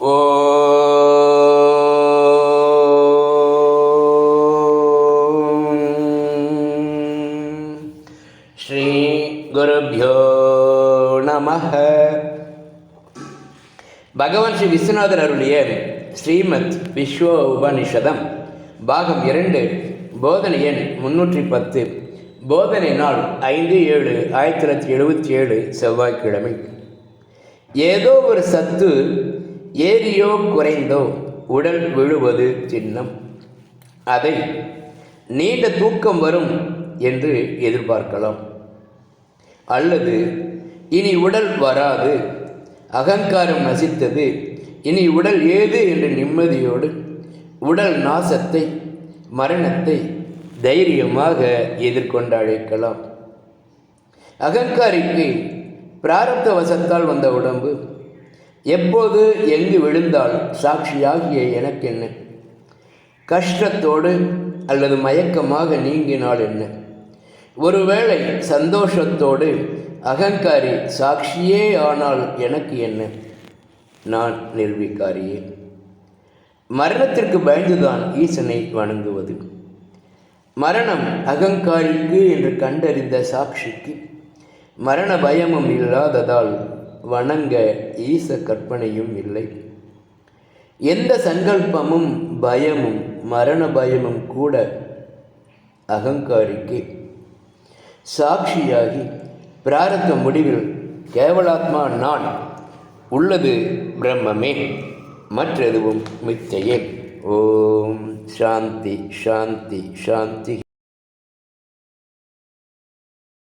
ஓ ஸ்ரீ குருபியோ நம பகவான் ஸ்ரீ விஸ்வநாதர் அருளிய ஸ்ரீமத் விஸ்வ உபனிஷதம் பாகம் இரண்டு போதனை எண் முன்னூற்றி பத்து போதனை நாள் ஐந்து ஏழு ஆயிரத்தி தொள்ளாயிரத்தி எழுபத்தி ஏழு செவ்வாய்க்கிழமை. ஏதோ ஒரு சத்து ஏறியோ குறைந்தோ உடல் விழுவது சின்னம். அதை நீண்ட தூக்கம் வரும் என்று எதிர்பார்க்கலாம். அல்லது இனி உடல் வராது அகங்காரம் நசித்தது இனி உடல் ஏது என்ற நிம்மதியோடு உடல் நாசத்தை மரணத்தை தைரியமாக எதிர்கொண்டு அழைக்கலாம் அகங்காரிக்கு பிராரத்த வசத்தால் வந்த உடம்பு எப்போது எங்கு விழுந்தால்? சாட்சியாகிய எனக்கென்ன கஷ்டத்தோடு அல்லது மயக்கமாக நீங்கினால் என்ன? ஒருவேளை சந்தோஷத்தோடு அகங்காரி சாட்சியே ஆனால் எனக்கு என்ன? நான் நிர்வீக்காரியே மரணத்திற்கு பயந்துதான் ஈசனை வணங்குவது. மரணம் அகங்காரிக்கு என்று கண்டறிந்த சாட்சிக்கு மரண பயமும் இல்லாததால் வணங்க ஈச கற்பனையும் இல்லை. எந்த சங்கல்பமும் பயமும் மரண பயமும் கூட அகங்காரிக்கு. சாட்சியாகி பிராரத்த முடிவில் கேவலாத்மா நான் உள்ளது பிரம்மமே மற்றெதுவும் மித்தையே. ஓம். சாந்தி சாந்தி சாந்தி.